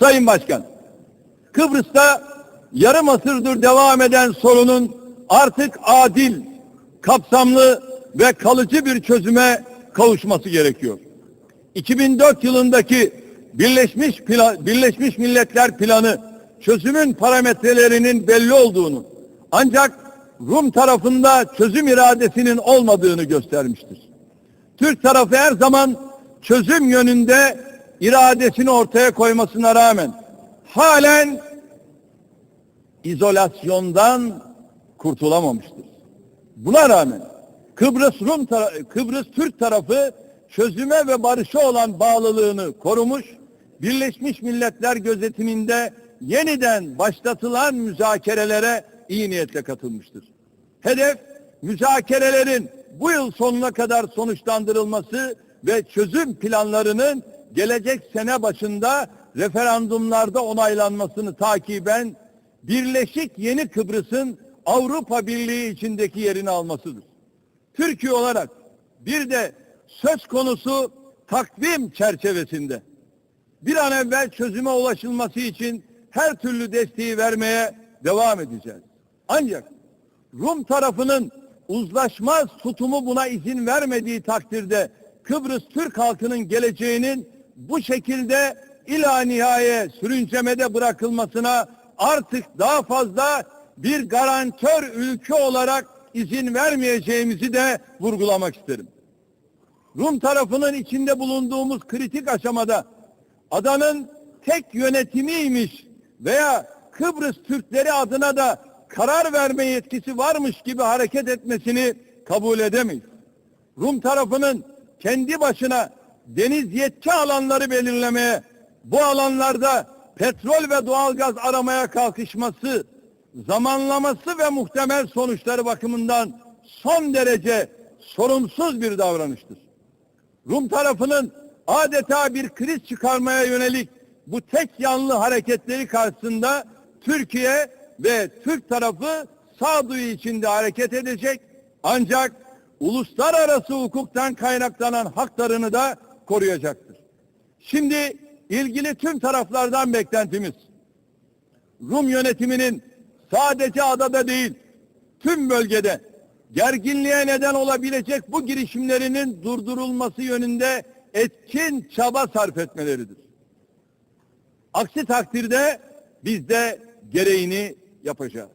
Sayın Başkan, Kıbrıs'ta yarım asırdır devam eden sorunun artık adil, kapsamlı ve kalıcı bir çözüme kavuşması gerekiyor. 2004 yılındaki Birleşmiş Pla- Birleşmiş Milletler Planı çözümün parametrelerinin belli olduğunu ancak Rum tarafında çözüm iradesinin olmadığını göstermiştir. Türk tarafı her zaman çözüm yönünde iradesini ortaya koymasına rağmen halen izolasyondan kurtulamamıştır. Buna rağmen Kıbrıs Rum Kıbrıs Türk tarafı çözüme ve barışa olan bağlılığını korumuş, Birleşmiş Milletler gözetiminde yeniden başlatılan müzakerelere iyi niyetle katılmıştır. Hedef müzakerelerin bu yıl sonuna kadar sonuçlandırılması ve çözüm planlarının gelecek sene başında referandumlarda onaylanmasını takiben Birleşik Yeni Kıbrıs'ın Avrupa Birliği içindeki yerini almasıdır. Türkiye olarak bir de söz konusu takvim çerçevesinde bir an evvel çözüme ulaşılması için her türlü desteği vermeye devam edeceğiz. Ancak Rum tarafının uzlaşmaz tutumu buna izin vermediği takdirde Kıbrıs Türk halkının geleceğinin bu şekilde ila nihaye sürüncemede bırakılmasına artık daha fazla bir garantör ülke olarak izin vermeyeceğimizi de vurgulamak isterim. Rum tarafının içinde bulunduğumuz kritik aşamada adanın tek yönetimiymiş veya Kıbrıs Türkleri adına da karar verme yetkisi varmış gibi hareket etmesini kabul edemeyiz. Rum tarafının kendi başına deniz yetki alanları belirlemeye, bu alanlarda petrol ve doğalgaz aramaya kalkışması, zamanlaması ve muhtemel sonuçları bakımından son derece sorumsuz bir davranıştır. Rum tarafının adeta bir kriz çıkarmaya yönelik bu tek yanlı hareketleri karşısında Türkiye ve Türk tarafı sağduyu içinde hareket edecek ancak uluslararası hukuktan kaynaklanan haklarını da koruyacaktır. Şimdi ilgili tüm taraflardan beklentimiz Rum yönetiminin sadece adada değil tüm bölgede gerginliğe neden olabilecek bu girişimlerinin durdurulması yönünde etkin çaba sarf etmeleridir. Aksi takdirde biz de gereğini yapacağız.